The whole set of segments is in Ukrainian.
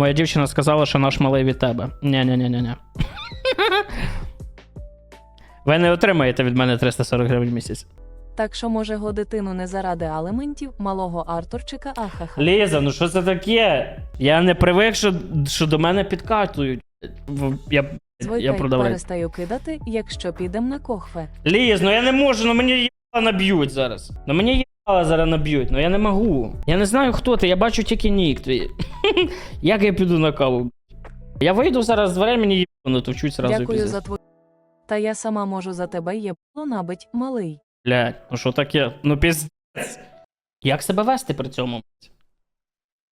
Моя дівчина сказала, що наш малий від тебе. Ні-ні-ні-ні. Ви не отримаєте від мене 340 гривень в місяць. Так що може го дитину не заради алементів малого Артурчика ахаха. Ліза, ну що це таке? Я не привик, що, що до мене підкатують. Я, я продавець. перестаю кидати, якщо підем на кохве. Ліз, ну я не можу, ну мені їбала наб'ють зараз. Ну мені зараз наб'ють, ну я не можу. Я не знаю, хто ти, я бачу тільки нік твій. Як я піду на каву? Я вийду зараз з дверей, мені їбало товчуть зразу. Дякую пиздець. за твою. Та я сама можу за тебе єбло набить, малий. Блядь, ну що таке? Ну піздець. Як себе вести при цьому?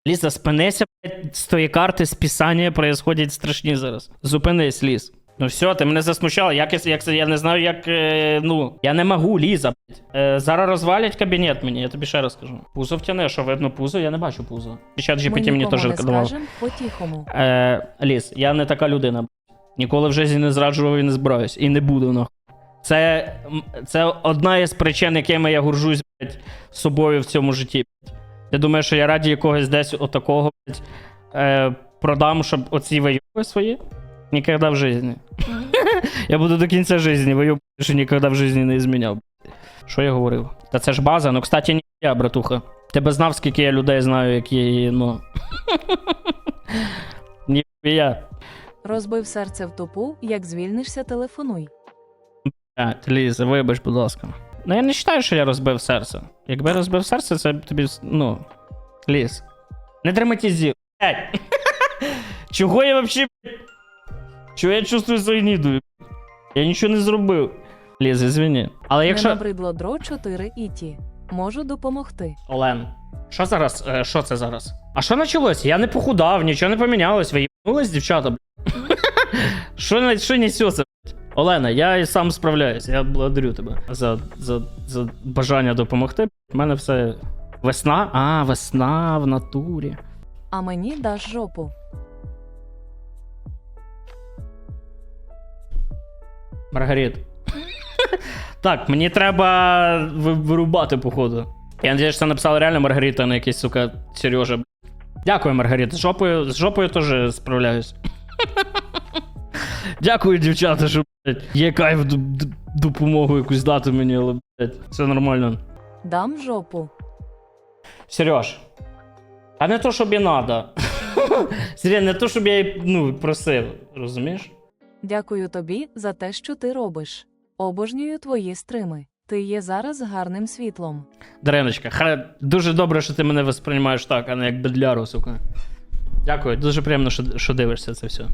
Ліза, спинися, блядь, з тої карти списання происходять страшні зараз. Зупинись, Ліз. Ну все, ти мене засмущала. Як, я- як, я не знаю, як. Е, ну, я не можу, Ліза. Е, зараз розвалять кабінет мені, я тобі ще раз скажу. Пузо втяне, що видно пузо, я не бачу пузо. Чат GPT мені теж давав. Е, Ліз, я не така людина. Ніколи в житті не зраджував і не збираюсь. І не буду, нахуй. Це, це одна із причин, якими я горжусь, блядь, собою в цьому житті. Я думаю, що я раді якогось десь отакого, блядь, е, продам, щоб оці вийоби свої. Ніколи в житті. я буду до кінця житті вийобувати, що ніколи в житті не зміняв. Що я говорив? Та це ж база, ну, кстати, ні я, братуха. Ти би знав, скільки я людей знаю, які, ну. Ні я. Розбив серце в тупу, як звільнишся, телефонуй. Блядь, Ліза, вибач, будь ласка. Ну я не вважаю, що я розбив серце. Якби я розбив серце, це б тобі. Ну. Ліз. Не драматизуй. Блядь. Чого я вообще. Чого я чувствую свою ніду? Я нічого не зробив. Ліз, извини. Але Не якщо. набридло дро 4 іті. Можу допомогти. Олен, що зараз? Е, Що це зараз? А що почалось? Я не похудав, нічого не помінялось. Ви їбнулись, дівчата, блядь? Що, що несеться. Олена, я і сам справляюсь. Я благодарю тебе за, за, за бажання допомогти. У мене все. Весна? А, весна в натурі. А мені даш жопу. Маргарит. так, мені треба вирубати, походу. Я надіюсь, що це написала реально Маргарита, а не якийсь, сука, Сережа. Дякую, Маргарит. З жопою, з жопою теж справляюсь. Дякую, дівчата, що блядь, є кайф допомогу якусь дати мені, але блядь, все нормально. Дам жопу. Сереж, а не то, щоб і надо. Серйозно, не то, щоб я ну, просив, розумієш? Дякую тобі за те, що ти робиш. Обожнюю твої стрими. Ти є зараз гарним світлом. Дариночка, хай дуже добре, що ти мене восприймаєш так, а не як бедляру, сука. Дякую, дуже приємно, що, що дивишся це все.